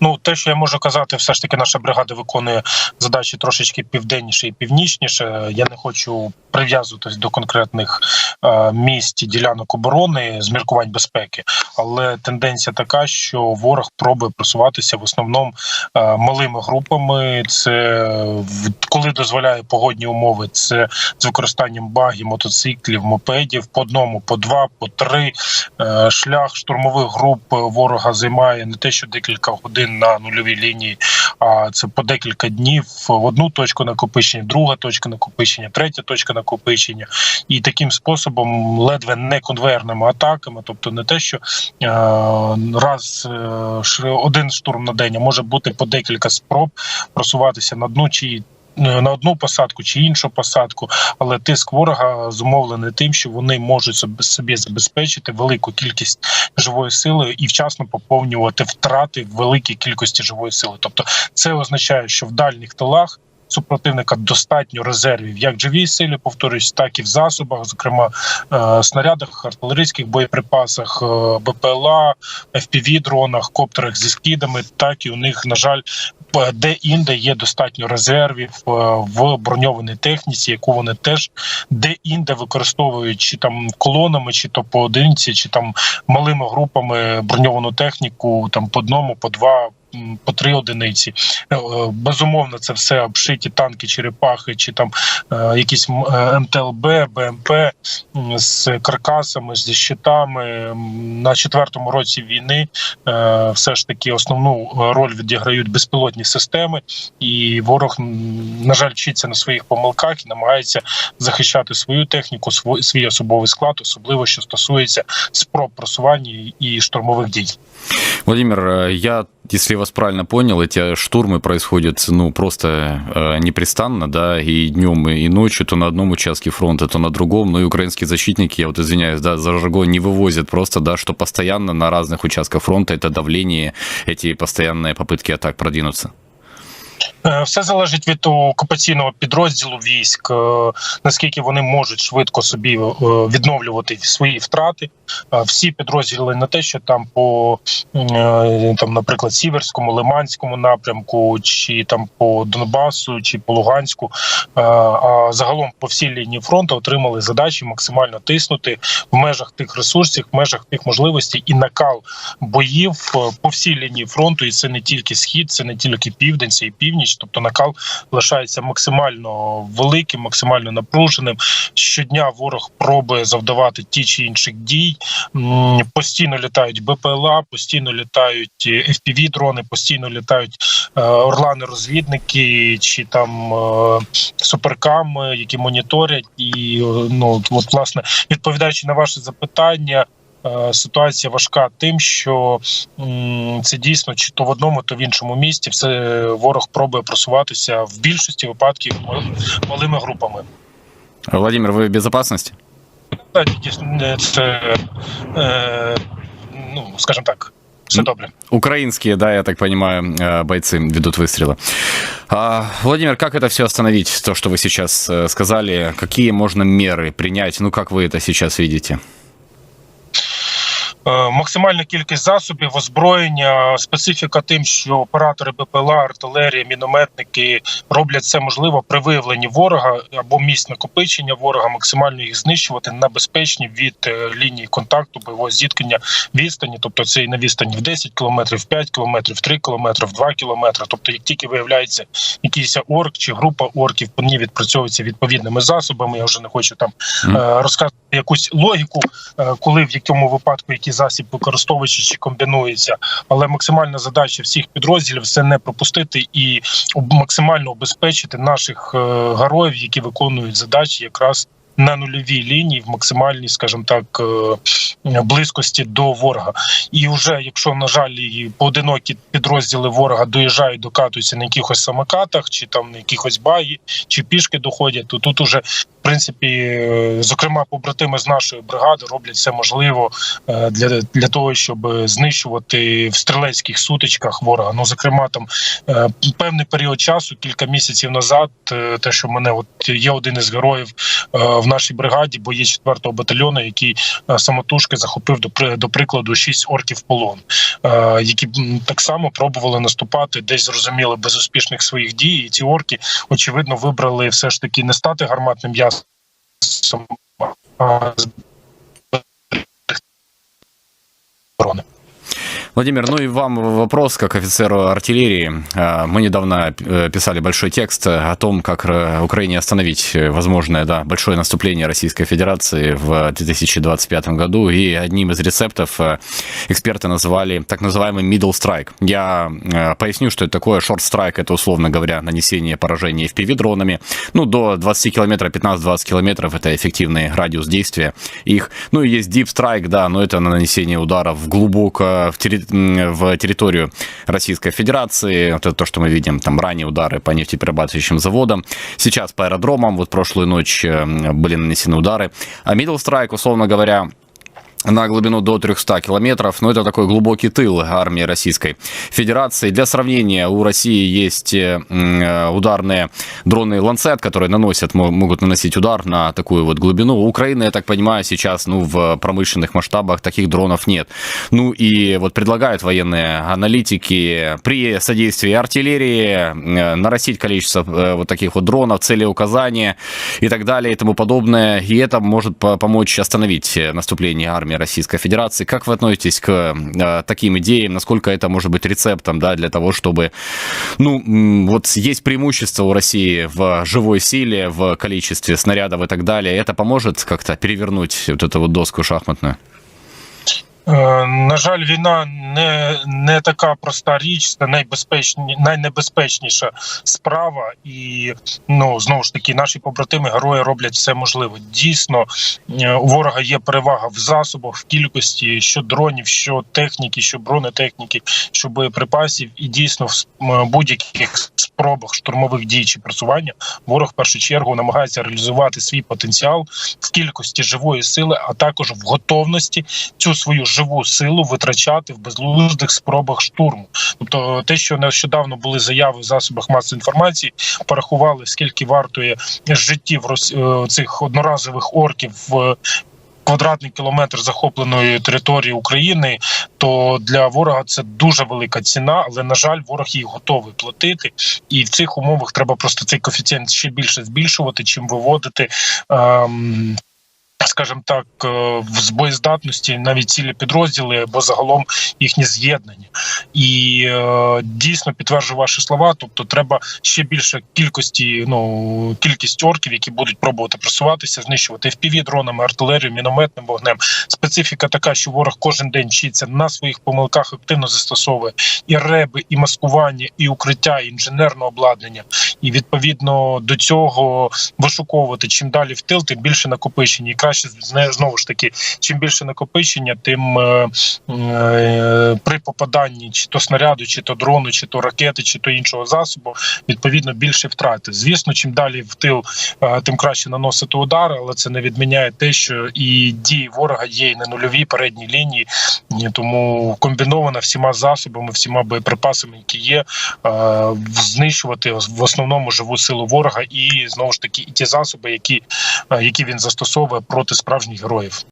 Ну, те, що я можу казати, все ж таки наша бригада виконує задачі трошечки південніше і північніше. Я не хочу прив'язуватись до конкретних е, місць ділянок оборони з міркувань безпеки, але тенденція така, що ворог пробує просуватися в основному е, малими групами. Це коли дозволяє погодні умови, це з використанням багів, мотоциклів, мопедів по одному, по два, по три. Е, Шлях штурмових груп ворога займає не те, що декілька годин на нульовій лінії, а це по декілька днів. В одну точку накопичення, друга точка накопичення, третя точка накопичення, і таким способом ледве не конвейерними атаками, тобто не те, що е, раз е, один штурм на день, а може бути по декілька спроб просуватися на дну чи на одну посадку чи іншу посадку, але тиск ворога зумовлений тим, що вони можуть собі- забезпечити велику кількість живої сили і вчасно поповнювати втрати великій кількості живої сили. Тобто, це означає, що в дальніх тилах. Супротивника достатньо резервів, як в живій силі, повторюсь, так і в засобах, зокрема е, снарядах, артилерійських боєприпасах, е, БПЛА, fpv дронах, коптерах зі скидами. Так і у них, на жаль, п- де інде є достатньо резервів е, в броньованій техніці, яку вони теж де інде використовують чи там колонами, чи то поодинці, чи там малими групами броньовану техніку, там по одному, по два. По три одиниці Е, безумовно, це все обшиті танки, черепахи, чи там е, якісь е, МТЛБ, БМП з каркасами, зі щитами. На четвертому році війни все ж таки основну роль відіграють безпілотні системи, і ворог на жаль вчиться на своїх помилках і намагається захищати свою техніку, свій, особовий склад, особливо що стосується спроб просування і штурмових дій. Владимир, я, если я вас правильно понял, эти штурмы происходят, ну, просто э, непрестанно, да, и днем, и ночью, то на одном участке фронта, то на другом, ну и украинские защитники, я вот извиняюсь, да, за жаргон не вывозят просто, да, что постоянно на разных участках фронта это давление, эти постоянные попытки атак продвинуться. Е, Все залежить від окупаційного підрозділу військ, е, наскільки вони можуть швидко собі е, відновлювати свої втрати. Всі підрозділи не те, що там по там, наприклад, Сіверському, Лиманському напрямку, чи там по Донбасу, чи по Луганську, а загалом по всій лінії фронту отримали задачі максимально тиснути в межах тих ресурсів, в межах тих можливостей і накал боїв по всій лінії фронту. І це не тільки схід, це не тільки південь, це і північ. Тобто накал лишається максимально великим, максимально напруженим. Щодня ворог пробує завдавати ті чи інших дій. Постійно літають БПЛА, постійно літають fpv дрони, постійно літають е, орлани-розвідники чи там е, суперками, які моніторять. І е, ну от власне відповідаючи на ваше запитання. е, Ситуація важка тим, що м, це дійсно чи то в одному, то в іншому місті. Все ворог пробує просуватися в більшості випадків мал- малими групами. Владимир, вы в безопасности? Та, дійсно, Це е, ну скажімо так, все добре. Украинские, да, я так понимаю, э, бойцы ведут выстрелы. А, Владимир, как это все остановить, то, что вы сейчас э, сказали? Какие можно меры принять? Ну, как вы это сейчас видите? Е, Максимальна кількість засобів, озброєння, специфіка тим, що оператори БПЛА, артилерія, мінометники роблять це можливо при виявленні ворога або місць накопичення ворога, максимально їх знищувати на безпечні від е, лінії контакту, бойового зіткнення відстані, тобто це і на відстані в 10 кілометрів, 5 кілометрів, 3 кілометри, 2 кілометри. Тобто, як тільки виявляється якийсь орк чи група орків, по ній відпрацьовується відповідними засобами. Я вже не хочу там е, розказувати якусь логіку, коли в якому випадку який засіб використовується чи комбінується, але максимальна задача всіх підрозділів це не пропустити і максимально обезпечити наших е, героїв, які виконують задачі якраз. На нульовій лінії в максимальній, скажімо так, е, близькості до ворога, і вже якщо на жаль поодинокі підрозділи ворога доїжджають, докатуються на якихось самокатах, чи там на якихось багі, чи пішки доходять, то тут уже в принципі, е, зокрема, побратими з нашої бригади роблять все можливо е, для, для того, щоб знищувати в стрілецьких сутичках ворога. Ну, зокрема, там певний період часу, кілька місяців назад, те, що мене от є один із героїв в нашій бригаді боєць 4-го батальйону, який е, самотужки захопив до до прикладу 6 орків полон, е, які так само пробували наступати, десь зрозуміли без успішних своїх дій. І ці орки очевидно вибрали все ж таки не стати гарматним м'ясом. Владимир, ну и вам вопрос, как офицеру артиллерии. А, Мы недавно э, писали большой текст о том, как э, Украине остановить э, возможное да, большое наступление Российской Федерации в 2025 году. И одним из рецептов эксперты называли так называемый middle strike. Я поясню, что это такое. Short strike – это, условно говоря, нанесение поражения FPV-дронами. Ну, до 20 километров, 15-20 километров – это эффективный радиус действия их. Ну, и есть deep strike, да, но это нанесение ударов глубоко в, терри- в территорию Российской Федерации. Вот это то, что мы видим, там ранние удары по нефтеперерабатывающим заводам. Сейчас по аэродромам, вот прошлую ночь э, были нанесены удары. А middle strike, условно говоря, на глубину до 300 километров. Но это такой глубокий тыл армии Российской Федерации. Для сравнения, у России есть э, ударные дроны «Ланцет», которые наносят, мо- могут наносить удар на такую вот глубину. У Украины, я так понимаю, сейчас ну, в промышленных масштабах таких дронов нет. Ну и вот предлагают военные аналитики при содействии артиллерии э, нарастить количество э, вот таких вот дронов, целеуказания и так далее и тому подобное. И это может по- помочь остановить наступление армии Российской Федерации. Как вы относитесь к э, таким идеям? Насколько это может быть рецептом да, для того, чтобы... Ну, вот есть преимущество у России в живой силе, в количестве снарядов и так далее. Это поможет как-то перевернуть вот эту вот доску шахматную? Е, На жаль, війна не, не така проста річ, це найбезпечні, найнебезпечніша справа, і ну знову ж таки, наші побратими герої роблять все можливе. Дійсно, е, у ворога є перевага в засобах, в кількості що дронів, що техніки, що бронетехніки, що боєприпасів, і дійсно в будь-яких спробах штурмових дій чи просування ворог в першу чергу намагається реалізувати свій потенціал в кількості живої сили, а також в готовності цю свою живу силу витрачати в безглуздих спробах штурму. Тобто, те, що нещодавно були заяви в засобах масової інформації, порахували скільки вартує життів е, цих одноразових орків в. Квадратний кілометр захопленої території України, то для ворога це дуже велика ціна, але на жаль, ворог її готовий платити. І в цих умовах треба просто цей коефіцієнт ще більше збільшувати, чим виводити. Ем, Скажімо так, е, в боєздатності навіть цілі підрозділи або загалом їхні з'єднання, і е, дійсно підтверджую ваші слова. Тобто, треба ще більше кількості, ну кількість орків, які будуть пробувати просуватися, знищувати fpv дронами, артилерію, мінометним вогнем. Специфіка така, що ворог кожен день вчиться на своїх помилках, активно застосовує і реби, і маскування, і укриття, і інженерне обладнання. І відповідно до цього вишуковувати чим далі в тил, тим більше накопичення. Краще знову ж таки, чим більше накопичення, тим е, е, при попаданні чи то снаряду, чи то дрону, чи то ракети, чи то іншого засобу, відповідно більше втрати. Звісно, чим далі в тил, е, тим краще наносити удари, але це не відміняє те, що і дії ворога є і на нульовій передній лінії, тому комбінована всіма засобами, всіма боєприпасами, які є, знищувати в основному живу силу ворога, і знову ж таки і ті засоби, які, які він застосовує проти справжніх героїв.